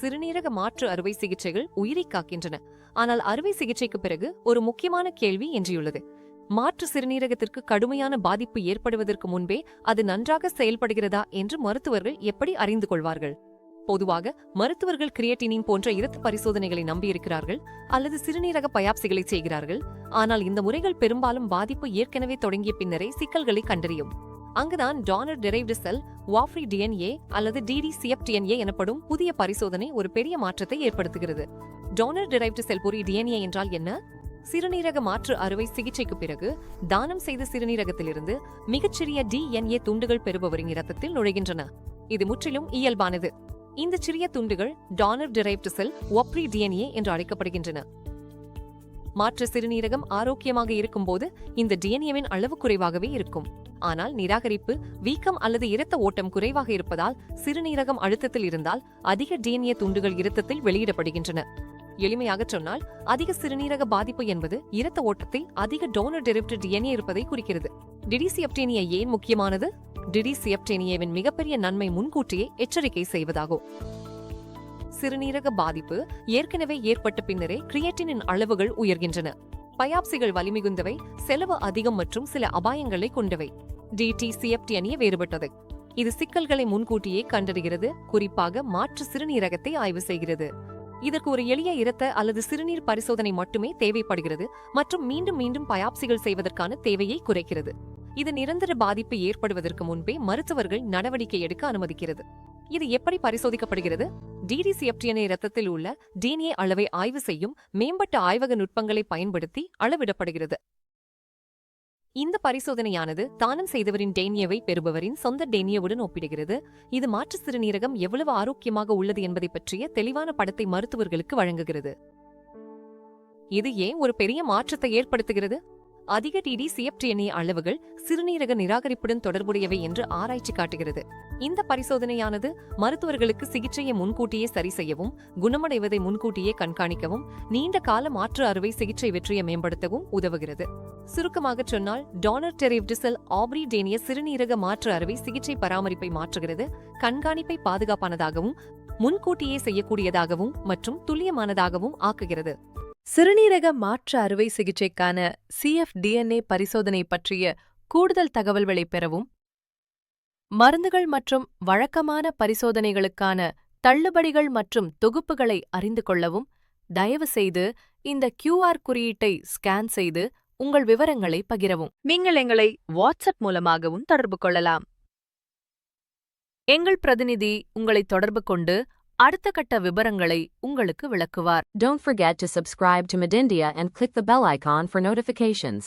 சிறுநீரக மாற்று அறுவை சிகிச்சைகள் உயிரை காக்கின்றன. ஆனால் அறுவை சிகிச்சைக்கு பிறகு ஒரு முக்கியமான கேள்வி எஞ்சியுள்ளது. மாற்று சிறுநீரகத்திற்கு கடுமையான பாதிப்பு ஏற்படுவதற்கு முன்பே அது நன்றாக செயல்படுகிறதா என்று மருத்துவர்கள் எப்படி அறிந்து கொள்வார்கள்? பொதுவாக மருத்துவர்கள் கிரியேட்டினின் போன்ற இரத்த பரிசோதனைகளை நம்பியிருக்கிறார்கள் அல்லது சிறுநீரக பயாப்சிகளை செய்கிறார்கள். ஆனால் இந்த முறைகள் பெரும்பாலும் பாதிப்பு ஏற்கனவே தொடங்கிய பின்னரே சிக்கல்களை கண்டறியும். அங்குதான் donor derived cell free DNA அல்லது D D C F DNA எனப்படும் புதிய பரிசோதனை ஒரு பெரிய மாற்றத்தை ஏற்படுத்துகிறது. டோனர் டெரைவ்டு செல் பொறி டிஎன்ஏ என்றால் என்ன? சிறுநீரக மாற்று அறுவை சிகிச்சைக்கு பிறகு தானம் செய்த சிறுநீரகத்திலிருந்து மிகச்சிறிய டிஎன்ஏ துண்டுகள் பெறுபவரின் இரத்தத்தில் நுழைகின்றன. இது முற்றிலும் இயல்பானது. இந்த சிறிய துண்டுகள் donor derived cell free DNA என்று அழைக்கப்படுகின்றன. மாற்று சிறுநீரகம் ஆரோக்கியமாக இருக்கும்போது இந்த டிஎன்ஏவின் அளவு குறைவாகவே இருக்கும். ஆனால் நிராகரிப்பு வீக்கம் அல்லது இரத்த ஓட்டம் குறைவாக இருப்பதால் சிறுநீரகம் அழுத்தத்தில் இருந்தால் அதிக டிஎன்ஏ துண்டுகள் இரத்தத்தில் வெளியிடப்படுகின்றன. எளிமையாக சொன்னால் அதிக சிறுநீரக பாதிப்பு என்பது இரத்த ஓட்டத்தில் அதிக டோனர் டெரிப்ட் டிஎன்ஏ இருப்பதை குறிக்கிறது. டிடிசிஎப்டேனியா ஏன் முக்கியமானது? டிடிசிஎப்டேனியாவின் மிகப்பெரிய நன்மை முன்கூட்டியே எச்சரிக்கை செய்வதாகும். சிறுநீரக பாதிப்பு ஏற்கனவே ஏற்பட்ட பின்னரே கிரியேட்டினின் அளவுகள் உயர்கின்றன. பயாப்சிகள் வலிமிகுந்தவை செலவு அதிகம் மற்றும் சில அபாயங்களை கொண்டவை. டிடிசிஎப்டி அணிய வேறுபட்டது. இது சிக்கல்களை முன்கூட்டியே கண்டறிகிறது குறிப்பாக மாற்று சிறுநீரகத்தை ஆய்வு செய்கிறது. இதற்கு ஒரு எளிய இரத்த அல்லது சிறுநீர் பரிசோதனை மட்டுமே தேவைப்படுகிறது மற்றும் மீண்டும் மீண்டும் பயாப்சிகள் செய்வதற்கான தேவையை குறைக்கிறது. இது நிரந்தர பாதிப்பு ஏற்படுவதற்கு முன்பே மருத்துவர்கள் நடவடிக்கை எடுக்க அனுமதிக்கிறது. இது எப்படி பரிசோதிக்கப்படுகிறது? டிடிசிஎப்டியனை இரத்தத்தில் உள்ள டிஎன்ஏ அளவை ஆய்வு செய்யும் மேம்பட்ட ஆய்வக நுட்பங்களை பயன்படுத்தி அளவிடப்படுகிறது. இந்த பரிசோதனையானது தானம் செய்தவரின் டேனியவை பெறுபவரின் சொந்த டேனியவுடன் ஒப்பிடுகிறது. இது மாற்று சிறுநீரகம் எவ்வளவு ஆரோக்கியமாக உள்ளது என்பதை பற்றிய தெளிவான படத்தை மருத்துவர்களுக்கு வழங்குகிறது. இது ஏன் ஒரு பெரிய மாற்றத்தை ஏற்படுத்துகிறது? அதிக டிடி சிஎப்டிஎன்ஏ அளவுகள் சிறுநீரக நிராகரிப்புடன் தொடர்புடையவை என்று ஆராய்ச்சி காட்டுகிறது. இந்த பரிசோதனையானது மருத்துவர்களுக்கு சிகிச்சையை முன்கூட்டியே சரி செய்யவும் குணமடைவதை முன்கூட்டியே கண்காணிக்கவும் நீண்ட கால மாற்று அறுவை சிகிச்சை வெற்றியை மேம்படுத்தவும் உதவுகிறது. சுருக்கமாகச் சொன்னால் டானர் டெரிவ்டிசல் ஆப்ரி டேனிய சிறுநீரக மாற்று அறுவை சிகிச்சை பராமரிப்பை மாற்றுகிறது கண்காணிப்பை பாதுகாப்பானதாகவும் முன்கூட்டியே செய்யக்கூடியதாகவும் மற்றும் துல்லியமானதாகவும் ஆக்குகிறது. சிறுநீரக மாற்று அறுவை சிகிச்சைக்கான சிஎஃப்டிஎன்ஏ பரிசோதனை பற்றிய கூடுதல் தகவல்களை பெறவும் மருந்துகள் மற்றும் வழக்கமான பரிசோதனைகளுக்கான தள்ளுபடிகள் மற்றும் தொகுப்புகளை அறிந்து கொள்ளவும் தயவுசெய்து இந்த கியூஆர் குறியீட்டை ஸ்கேன் செய்து உங்கள் விவரங்களை பகிரவும். நீங்கள் எங்களை வாட்ஸ்அப் மூலமாகவும் தொடர்பு கொள்ளலாம். எங்கள் பிரதிநிதி உங்களை தொடர்பு கொண்டு அடுத்த கட்ட விபரங்களை உங்களுக்கு விளக்குவார் Don't forget to subscribe to Medindia and click the bell icon for notifications.